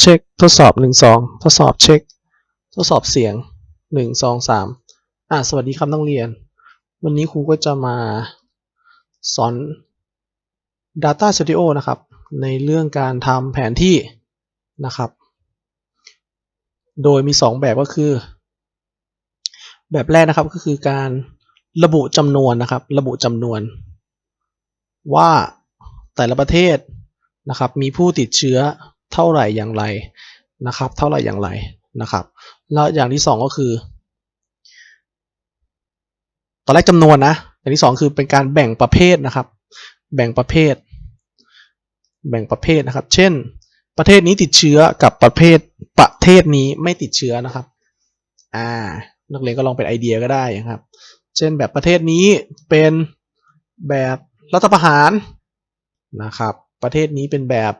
เช็คทดสอบหนึ่งสองทดสอบเช็ค ทดสอบเสียงหนึ่งสองสามอ่าสวัสดีครับนักเรียน วันนี้ครูก็จะมาสอน Data Studio นะครับ ในเรื่องการทำแผนที่นะครับ โดยมี 2 แบบก็คือ แบบแรกนะครับก็คือการระบุจำนวนนะครับ ระบุจำนวน ว่าแต่ละประเทศนะครับ มีผู้ติดเชื้อ เท่าไหร่อย่างไรนะครับ เท่าไหร่อย่างไรนะครับ แล้วอย่างที่สองก็คือ ตอนแรกจำนวนนะ อย่างที่สองคือเป็นการแบ่งประเภทนะครับ แบ่งประเภท แบ่งประเภทนะครับ เช่น ประเทศนี้ติดเชื้อกับประเภทประเทศนี้ไม่ติดเชื้อนะครับ อ่า นักเรียนก็ลองเป็นไอเดียก็ได้นะครับ เช่นแบบประเทศนี้เป็นแบบรัฐประหารนะครับ ประเทศนี้เป็นแบบ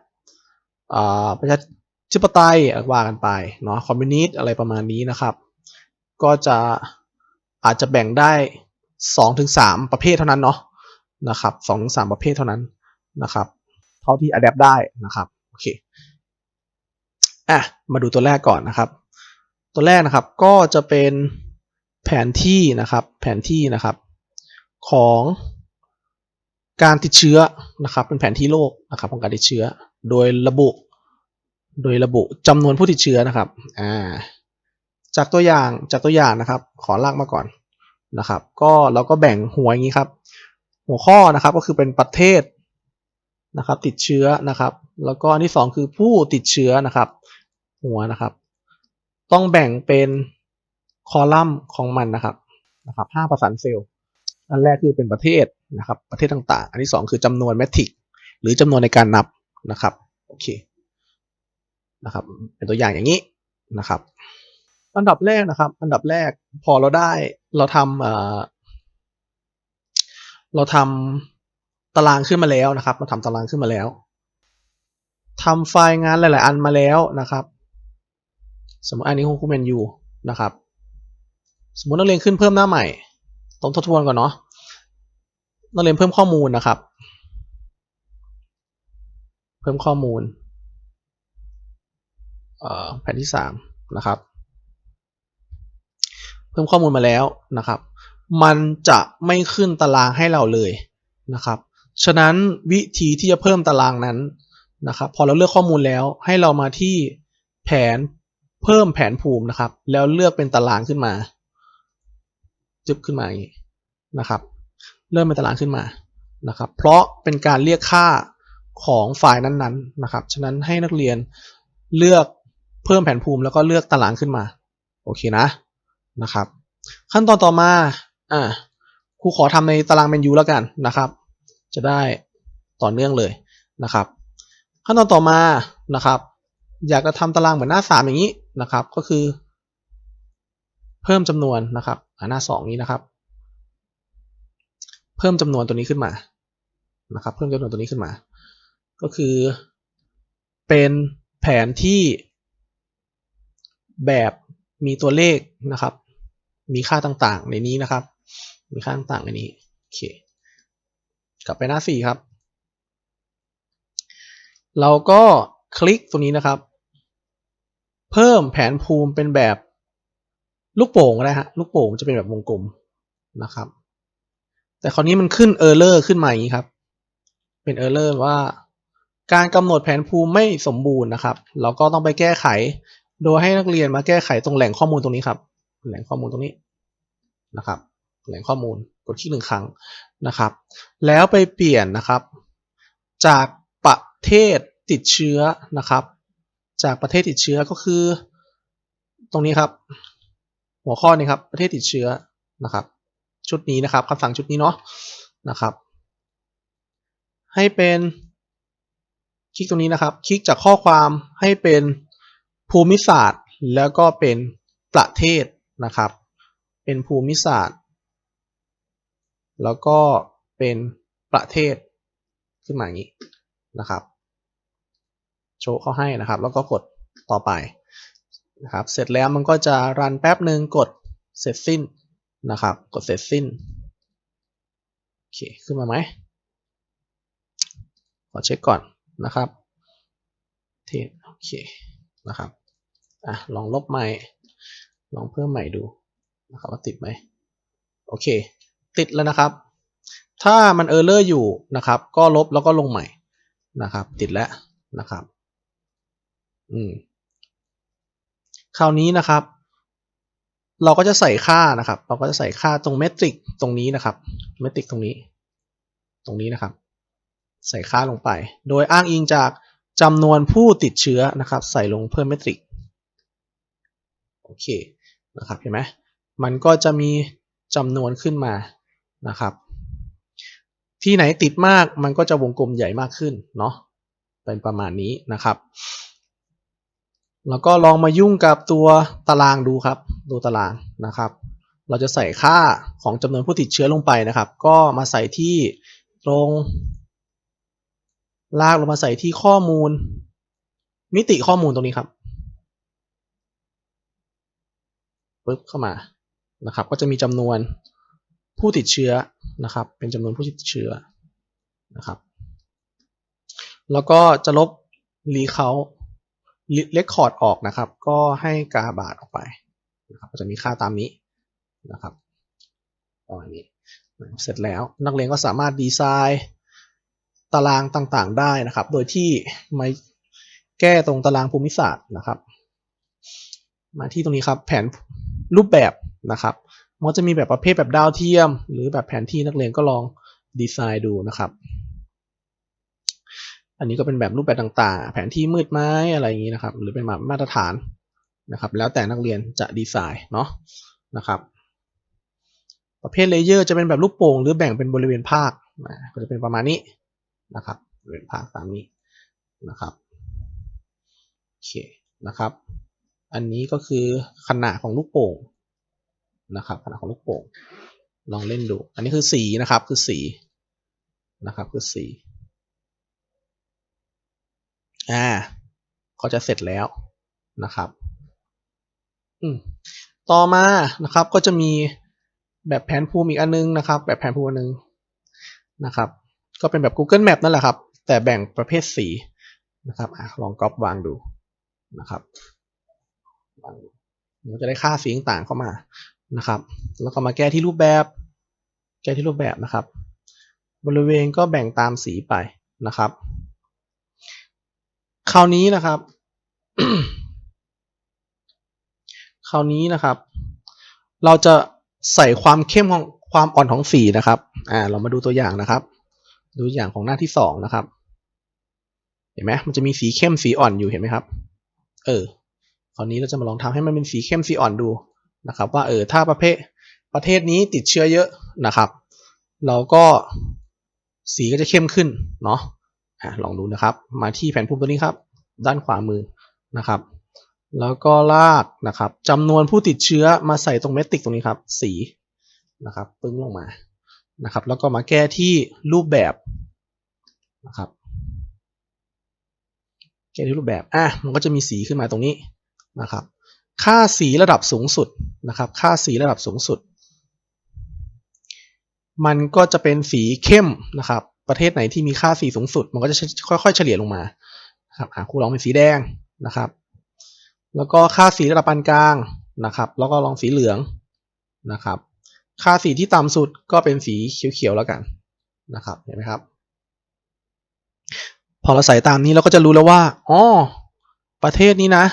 ประชาธิปไตยว่ากันไปเนาะคอมมิวนิสต์อะไรประมาณนี้นะครับ ก็จะอาจจะแบ่งได้สองถึงสามประเภทเท่านั้นเนาะนะครับสองถึงสามประเภทเท่านั้นนะครับ เท่าที่อัดแอปได้นะครับโอเคอะมาดูตัวแรกก่อนนะครับ ตัวแรกนะครับก็จะเป็นแผนที่นะครับ แผนที่นะครับ ของการติดเชื้อนะครับ เป็นแผนที่โลกนะครับของการติดเชื้อ โดยระบุ โดยระบุจำนวนผู้ติดเชื้อนะครับอ่าจากตัวอย่างจากตัวอย่างนะครับ ขอลากมาก่อนนะครับ ก็เราก็แบ่งหัวอย่างนี้ครับ หัวข้อนะครับก็คือเป็นประเทศนะครับ ติดเชื้อนะครับ แล้วก็อันที่สองคือผู้ติดเชื้อนะครับ หัวนะครับ ต้องแบ่งเป็นคอลัมน์ของมันนะครับนะครับห้าประสานเซลล์อันแรกคือเป็นประเทศนะครับ ประเทศต่างๆ อันที่สองคือจำนวนแมทริกหรือจำนวนในการนับ นะครับโอเคนะครับเป็นตัวอย่างอย่างนี้นะครับอันดับแรกนะครับ อันดับแรกพอเราได้เราทำเอ่อเราทำตารางขึ้นมาแล้วนะครับ เราทำตารางขึ้นมาแล้วทำไฟล์งานหลาย ๆ อันมาแล้วนะครับ สมมติอันนี้ของครูแมนยูนะครับ สมมตินักเรียนขึ้นเพิ่มหน้าใหม่ ต้องทบทวนก่อนเนาะนักเรียนเพิ่มข้อมูลนะครับ พิ่มข้อมูลแผ่นที่สามนะครับ เพิ่มข้อมูลมาแล้วนะครับ มันจะไม่ขึ้นตารางให้เราเลยนะครับ ฉะนั้นวิธีที่จะเพิ่มตารางนั้นนะครับ พอเราเลือกข้อมูลแล้วให้เรามาที่แผนเพิ่มแผนภูมินะครับ แล้วเลือกเป็นตารางขึ้นมาจึบขึ้นมาอย่างนี้นะครับ เริ่มเป็นตารางขึ้นมานะครับ เพราะเป็นการเรียกค่า ของไฟล์นั้นๆนะครับ ฉะนั้นให้นักเรียนเลือกเพิ่มแผนภูมิแล้วก็เลือกตารางขึ้นมา โอเคนะนะครับ ขั้นตอนต่อมาอ่าครูขอทำในตารางเมนูแล้วกันนะครับ จะได้ต่อเนื่องเลยนะครับ ขั้นตอนต่อมานะครับ อยากจะทำตารางเหมือนหน้าสามอย่างนี้นะครับ ก็คือ เพิ่มจำนวนนะครับหน้าสองนี้นะครับ เพิ่มจำนวนตัวนี้ขึ้นมานะครับ เพิ่มจำนวนตัวนี้ขึ้นมา ก็คือ เป็นแผนที่แบบมีตัวเลขนะครับ มีค่าต่างๆ ในนี้นะครับ มีค่าต่างๆในนี้โอเคกลับไปหน้าสี่ครับ เราก็คลิกตรงนี้นะครับ เพิ่มแผนภูมิเป็นแบบลูกโป่งก็ได้ฮะลูกโป่งจะเป็นแบบวงกลมนะครับ แต่คราวนี้มันขึ้นเออร์เลอร์ขึ้นมาอย่างนี้ครับ เป็นเออร์เลอร์ว่า การกำหนดแผนภูมิไม่สมบูรณ์นะครับ เราก็ต้องไปแก้ไข โดยให้นักเรียนมาแก้ไขตรงแหล่งข้อมูลตรงนี้ครับ แหล่งข้อมูลตรงนี้นะครับ แหล่งข้อมูลกดคลิกหนึ่งครั้งนะครับ แล้วไปเปลี่ยนนะครับ จากประเทศติดเชื้อนะครับ จากประเทศติดเชื้อก็คือ ตรงนี้ครับ หัวข้อนี้ครับ ประเทศติดเชื้อนะครับ ชุดนี้นะครับคำสั่งชุดนี้เนาะนะครับ ให้เป็น ลิกตรงนี้นะครับ คลิกจากข้อความให้เป็นภูมิศาสตร์ แล้วก็เป็นประเทศนะครับ เป็นภูมิศาสตร์ แล้วก็เป็นประเทศขึ้นมาอย่างนี้นะครับ โชว์เขาให้นะครับ แล้วก็กดต่อไปนะครับ เสร็จแล้วมันก็จะรันแป๊บหนึ่งกดเสร็จสิ้นนะครับ กดเสร็จสิ้นโอเคขึ้นมาไหมขอเช็คก่อน นะครับเทโอเคนะครับอะลองลบใหม่ ลองเพิ่มใหม่ดูนะครับว่าติดไหมโอเค ติดแล้วนะครับ ถ้ามันเออร์เลอร์อยู่นะครับ ก็ลบแล้วก็ลงใหม่นะครับ ติดแล้วนะครับ อืมคราวนี้นะครับ เราก็จะใส่ค่านะครับ เราก็จะใส่ค่าตรงเมตริกตรงนี้นะครับเมตริกตรงนี้ ตรงนี้นะครับ ใส่ค่าลงไป โดยอ้างอิงจากจำนวนผู้ติดเชื้อนะครับ ใส่ลงเพิ่มเมตริกโอเคนะครับเห็นไหมมันก็จะมีจำนวนขึ้นมานะครับ ที่ไหนติดมากมันก็จะวงกลมใหญ่มากขึ้นเนาะเป็นประมาณนี้นะครับ แล้วก็ลองมายุ่งกับตัวตารางดูครับดูตารางนะครับ เราจะใส่ค่าของจำนวนผู้ติดเชื้อลงไปนะครับ ก็มาใส่ที่ตรง ลากลงมาใส่ที่ข้อมูล มิติข้อมูลตรงนี้ครับปึ๊บเข้ามานะครับ ก็จะมีจำนวนผู้ติดเชื้อนะครับ เป็นจำนวนผู้ติดเชื้อนะครับ แล้วก็จะลบรีเขาเลคคอร์ดออกนะครับ ก็ให้กาบาทออกไปนะครับก็จะมีค่าตามนี้นะครับประมาณนี้เสร็จแล้วนักเรียนก็สามารถดีไซน์ ตารางต่างๆได้นะครับ โดยที่ม่แก้ตรงตารางภูมิศาสตร์นะครับ มาที่ตรงนี้ครับ แผนรูปแบบนะครับ มันจะมีแบบประเภทแบบดาวเทียม หรือแบบแผนที่นักเรียนก็ลองดีไซน์ดูนะครับ อันนี้ก็เป็นแบบรูปแบบต่างๆ แผนที่มืดไม้อะไรอย่างนี้นะครับ หรือเป็นแบบมาตรฐานนะครับ แล้วแต่นักเรียนจะดีไซน์เนาะนะครับประเภทเลเยอร์จะเป็นแบบรูปโป่งหรือแบ่งเป็นบริเวณภาคก็จะเป็นประมาณนี้ นะครับบริเวณภาคตามนี้นะครับโอเคนะครับ อันนี้ก็คือขนาดของลูกโป่งนะครับขนาดของลูกโป่งลองเล่นดู อันนี้คือสีนะครับคือสีนะครับคือสีอ่าก็จะเสร็จแล้วนะครับอืมต่อมานะครับก็จะมีแบบแผนภูมิอีกอันนึงนะครับ แบบแผนภูมิอันนึงนะครับ ก็เป็นแบบ Google Map นั่นแหละครับ แต่แบ่งประเภทสีนะครับอลองก๊อปวางดูนะครับเราจะได้ค่าสีต่างๆเข้ามานะครับ แล้วก็มาแก้ที่รูปแบบ แก้ที่รูปแบบนะครับ บริเวณก็แบ่งตามสีไปนะครับ คราวนี้นะครับ คราวนี้นะครับ เราจะใส่ความเข้มของความอ่อนของสีนะครับ อ่า เรามาดูตัวอย่างนะครับ ดูอย่างของหน้าที่สองนะครับ เห็นไหมมันจะมีสีเข้มสีอ่อนอยู่เห็นไหมครับ เออคราวนี้เราจะมาลองทำให้มันเป็นสีเข้มสีอ่อนดูนะครับ ว่าเออถ้าประเภทประเทศนี้ติดเชื้อเยอะนะครับ เราก็สีก็จะเข้มขึ้นเนาะอ่าลองดูนะครับ มาที่แผนภูมิตัวนี้ครับ ด้านขวามือนะครับ แล้วก็ลากนะครับจำนวนผู้ติดเชื้อมาใส่ตรงเมตริกตรงนี้ครับ สีนะครับ ปึ้งลงมา นะครับ แล้วก็มาแก้ที่รูปแบบนะครับแก้ที่รูปแบบอะมันก็จะมีสีขึ้นมาตรงนี้นะครับ ค่าสีระดับสูงสุดนะครับ ค่าสีระดับสูงสุด มันก็จะเป็นสีเข้มนะครับ ประเทศไหนที่มีค่าสีสูงสุด มันก็จะค่อยๆ เฉลี่ยลงมาครับครูลองเป็นสีแดงนะครับ แล้วก็ค่าสีระดับปานกลางนะครับ แล้วก็ลองสีเหลืองนะครับ ค่าสีที่ต่ำสุดก็เป็นสีเขียวๆแล้วกันนะครับเห็นไหมครับ พอเราใส่ตามนี้เราก็จะรู้แล้วว่าอ๋อประเทศนี้นะ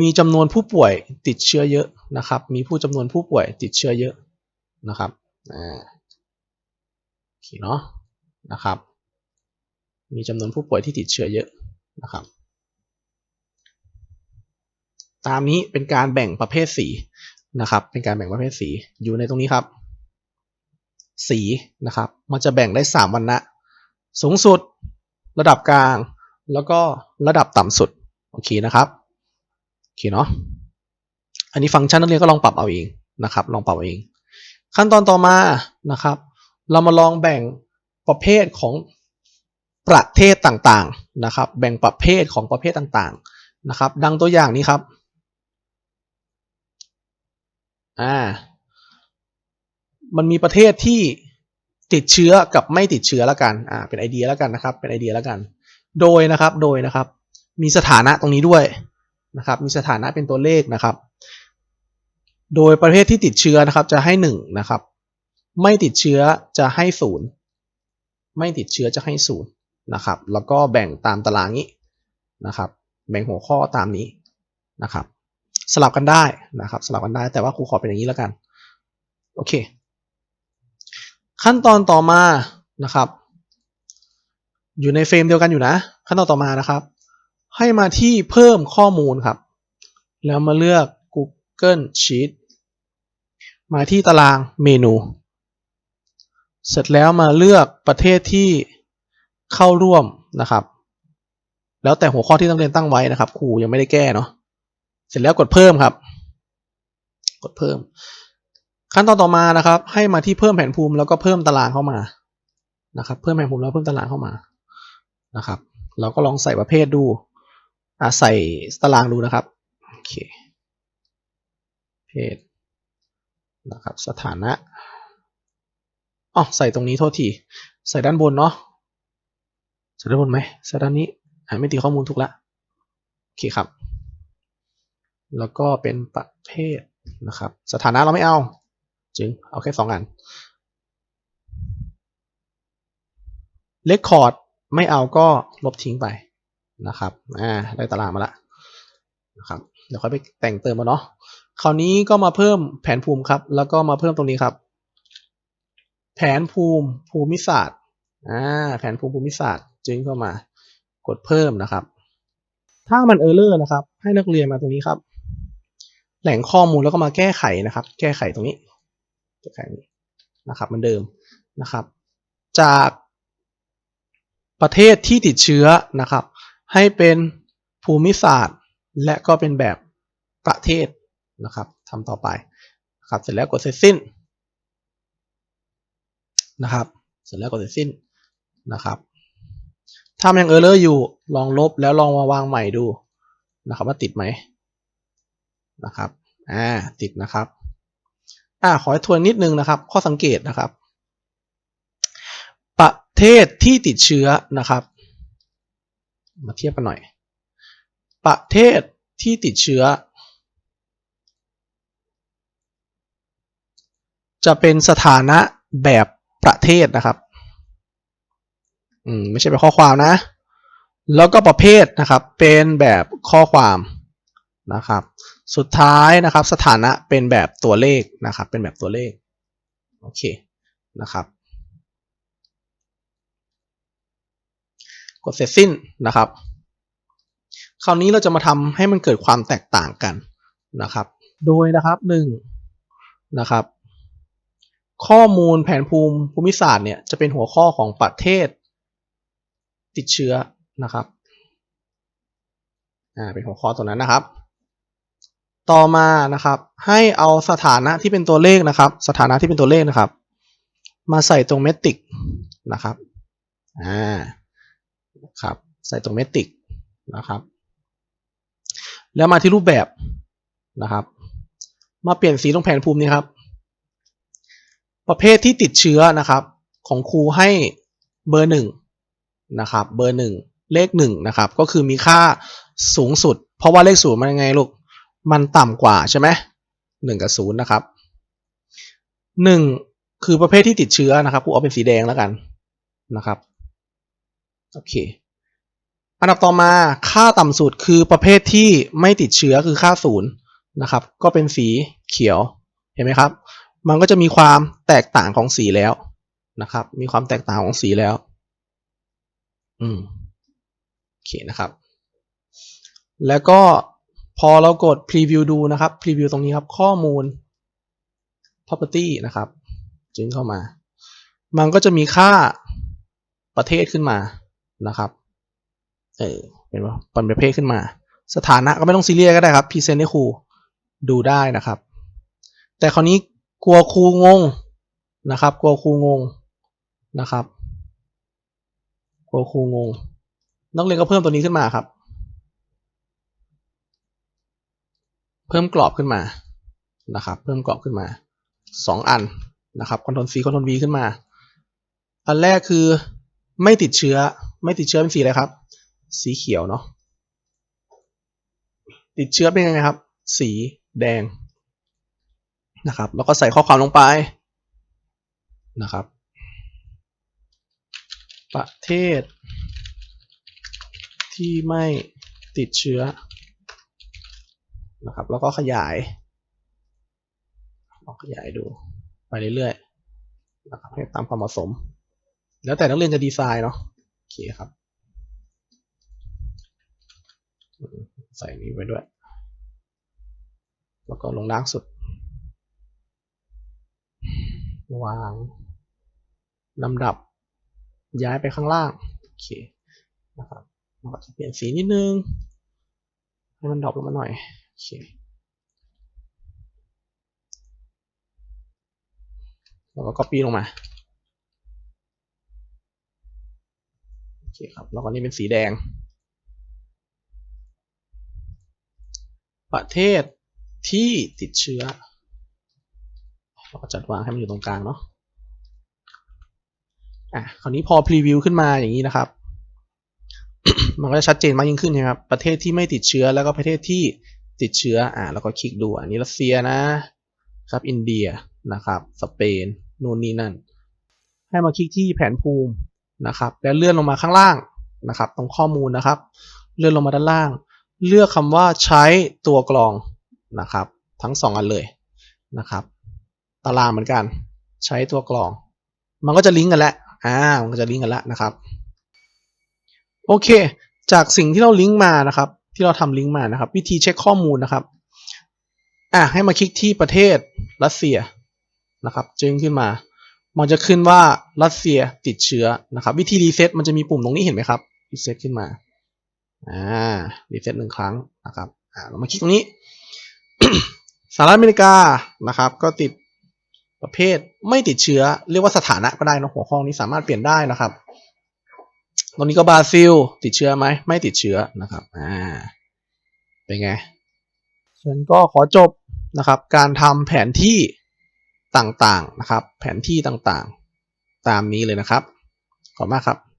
มีจำนวนผู้ป่วยติดเชื้อเยอะนะครับ มีผู้จำนวนผู้ป่วยติดเชื้อเยอะนะครับอ่าโอเคเนาะนะครับ มีจำนวนผู้ป่วยที่ติดเชื้อเยอะนะครับ ตามนี้เป็นการแบ่งประเภทสี นะครับ เป็นการแบ่งประเภทสีอยู่ในตรงนี้ครับ สีนะครับ มันจะแบ่งได้สามวันนะสูงสุด ระดับกลาง แล้วก็ระดับต่ำสุดโอเคนะครับโอเคเนาะอันนี้ฟังก์ชันนักเรียนก็ลองปรับเอาเองนะครับ ลองปรับเอาเอง ขั้นตอนต่อมานะครับ เรามาลองแบ่งประเภทของประเทศต่างๆนะครับ แบ่งประเภทของประเภทต่างๆนะครับ ดังตัวอย่างนี้ครับ อ่า มันมีประเทศที่ติดเชื้อกับไม่ติดเชื้อแล้วกัน อ่า เป็นไอเดียแล้วกันนะครับ เป็นไอเดียแล้วกัน โดยนะครับ โดยนะครับ มีสถานะตรงนี้ด้วยนะครับ มีสถานะเป็นตัวเลขนะครับ โดยประเภทที่ติดเชื้อนะครับจะให้หนึ่งนะครับ ไม่ติดเชื้อจะให้ศูนย์ไม่ติดเชื้อจะให้ศูนย์นะครับ แล้วก็แบ่งตามตารางนี้นะครับ แบ่งหัวข้อตามนี้นะครับ สลับกันได้นะครับ สลับกันได้แต่ว่าครูขอเป็นอย่างนี้แล้วกันโอเค ขั้นตอนต่อมานะครับ อยู่ในเฟรมเดียวกันอยู่นะ ขั้นตอนต่อมานะครับ ให้มาที่เพิ่มข้อมูลครับ แล้วมาเลือก Google Sheet มาที่ตารางเมนู เสร็จแล้วมาเลือกประเทศที่เข้าร่วมนะครับ แล้วแต่หัวข้อที่นักเรียนตั้งไว้นะครับครูยังไม่ได้แก้เนาะ สร็จแล้วกดเพิ่มครับ กดเพิ่ม ขั้นตอนต่อมานะครับ ให้มาที่เพิ่มแผนภูมิแล้วก็เพิ่มตารางเข้ามานะครับ เพิ่มแผนภูมิแล้วเพิ่มตารางเข้ามานะครับ เราก็ลองใส่ประเภทดูอ่าใส่ตารางดูนะครับโอเคเพศนะครับ สถานะอ๋อใส่ตรงนี้โทษทีใส่ด้านบนเนาะใส่ด้านบนไหมใส่ด้านนี้อ่าไม่ตีข้อมูลถูกละโอเคครับ แล้วก็เป็นประเภทนะครับ สถานะเราไม่เอาจึงเอาแค่สองอันเลคคอร์ดไม่เอาก็ลบทิ้งไปนะครับ อ่า ได้ตารางมาละนะครับ เดี๋ยวค่อยไปแต่งเติมมาเนาะ คราวนี้ก็มาเพิ่มแผนภูมิครับ แล้วก็มาเพิ่มตรงนี้ครับ แผนภูมิภูมิศาสตร์ อ่า แผนภูมิภูมิศาสตร์จึงเข้ามากดเพิ่มนะครับ ถ้ามันเออร์เลอร์นะครับ ให้นักเรียนมาตรงนี้ครับ แหล่งข้อมูลแล้วก็มาแก้ไขนะครับ แก้ไขตรงนี้แก้ไขนี้นะครับเหมือนเดิมนะครับ จากประเทศที่ติดเชื้อนะครับ ให้เป็นภูมิศาสตร์ และก็เป็นแบบประเทศนะครับทำต่อไปนะครับเสร็จแล้วกดเสร็จสิ้นนะครับ เสร็จแล้วกดเสร็จสิ้นนะครับถ้ามันยังเออร์เลอร์อยู่ลองลบแล้วลองมาวางใหม่ดูนะครับว่าติดไหม นะครับอ่าติดนะครับอ่าขอให้ทวนนิดนึงนะครับ ข้อสังเกตนะครับ ประเทศที่ติดเชื้อนะครับ มาเทียบกันหน่อย ประเทศที่ติดเชื้อ จะเป็นสถานะแบบประเทศนะครับอืมไม่ใช่เป็นข้อความนะ แล้วก็ประเภทนะครับ เป็นแบบข้อความ นะครับ สุดท้ายนะครับสถานะเป็นแบบตัวเลขนะครับ เป็นแบบตัวเลข โอเคนะครับ กดเสร็จสิ้นนะครับ คราวนี้เราจะมาทำให้มันเกิดความแตกต่างกันนะครับ โดยนะครับหนึ่งนะครับ ข้อมูลแผนภูมิภูมิศาสตร์เนี่ยจะเป็นหัวข้อของประเทศติดเชื้อนะครับ อ่า เป็นหัวข้อตัวนั้นนะครับ ต่อมานะครับ ให้เอาสถานะที่เป็นตัวเลขนะครับ สถานะที่เป็นตัวเลขนะครับ มาใส่ตรงเมตริกนะครับอ่าครับใส่ตรงเมตริกนะครับ แล้วมาที่รูปแบบนะครับ มาเปลี่ยนสีตรงแผนภูมินี้ครับ ประเภทที่ติดเชื้อนะครับ ของครูให้เบอร์หนึ่งนะครับ เบอร์หนึ่งเลขหนึ่งนะครับ ก็คือมีค่าสูงสุด เพราะว่าเลขศูนย์มันยังไงลูก มันต่ำกว่าใช่ไหมหนึ่งกับศูนย์นะครับหนึ่งคือประเภทที่ติดเชื้อนะครับครูเอาเป็นสีแดงแล้วกันนะครับโอเคอันดับต่อมาค่าต่ำสุดคือประเภทที่ไม่ติดเชื้อคือค่าศูนย์นะครับ ก็เป็นสีเขียวเห็นไหมครับ มันก็จะมีความแตกต่างของสีแล้วนะครับ มีความแตกต่างของสีแล้ว อืมโอเคนะครับ แล้วก็ พอเรากด preview ดูนะครับ preview ตรงนี้ครับข้อมูล property นะครับจึงเข้ามา มันก็จะมีค่าประเทศขึ้นมานะครับ เออเป็นว่าเป็นประเภทขึ้นมา สถานะก็ไม่ต้องซีเรียสก็ได้ครับพรีเซนต์ให้ครูดูได้นะครับ แต่คราวนี้กลัวครูงงนะครับ กลัวครูงงนะครับ กลัวครูงง นักเรียนก็เพิ่มตัวนี้ขึ้นมาครับ เพิ่มกรอบขึ้นมานะครับ เพิ่มกรอบขึ้นมาสองอันนะครับคอนโทรล C คอนโทรล V ขึ้นมา อันแรกคือไม่ติดเชื้อไม่ติดเชื้อเป็นสีอะไรครับ สีเขียวเนาะติดเชื้อเป็นยังไงครับ สีแดงนะครับ แล้วก็ใส่ข้อความลงไปนะครับ ประเทศที่ไม่ติดเชื้อ นะครับ แล้วก็ขยายลองขยายดูไปเรื่อยๆนะครับให้ตามความเหมาะสม แล้วแต่นักเรียนจะดีไซน์เนาะโอเคครับ ใส่นี้ไว้ด้วย แล้วก็ลงล่างสุด วางลำดับย้ายไปข้างล่างโอเคนะครับเราก็จะเปลี่ยนสีนิดนึง ให้มันดรอปลงมาหน่อย เคแล้วก็ copy ลงมาโอเคครับแล้วก็นี่เป็นสีแดง ประเทศที่ติดเชื้อเราก็จัดวางให้มันอยู่ตรงกลางเนาะอะคราวนี้พอพรีวิวขึ้นมาอย่างนี้นะครับ มันก็จะชัดเจนมากยิ่งขึ้นนะครับ ประเทศที่ไม่ติดเชื้อแล้วก็ประเทศที่ ติดเชื้ออ่าแล้วก็คลิกดูอันนี้รัสเซียนะครับอินเดียนะครับสเปนนู่นนี่นั่น ให้มาคลิกที่แผนภูมินะครับ แล้วเลื่อนลงมาข้างล่างนะครับ ตรงข้อมูลนะครับ เลื่อนลงมาด้านล่าง เลือกคำว่าใช้ตัวกรองนะครับ ทั้งสองอันเลยนะครับ ตารางเหมือนกัน ใช้ตัวกรอง มันก็จะลิงก์กันแล้วอ่ามันก็จะลิงก์กันแล้วนะครับ โอเค จากสิ่งที่เราลิงก์มานะครับ ที่เราทำลิงก์มานะครับ วิธีเช็คข้อมูลนะครับอะให้มาคลิกที่ประเทศรัสเซียนะครับจึงขึ้นมา มันจะขึ้นว่ารัสเซียติดเชื้อนะครับ วิธีรีเซ็ตมันจะมีปุ่มตรงนี้เห็นไหมครับรีเซ็ตขึ้นมาอ่ารีเซ็ตหนึ่งครั้งนะครับอ่าเรามาคลิกตรงนี้สหรัฐอเมริกานะครับ ก็ติดประเภทไม่ติดเชื้อ เรียกว่าสถานะก็ได้นะหัวข้อนี้สามารถเปลี่ยนได้นะครับ ตรงนี้ก็บราซิล ติดเชื้อไหม ไม่ติดเชื้อนะครับ อ่า เป็นไงฉันก็ขอจบนะครับ การทำแผนที่ต่างๆนะครับ แผนที่ต่างๆ ตามนี้เลยนะครับ ขอบคุณมากครับ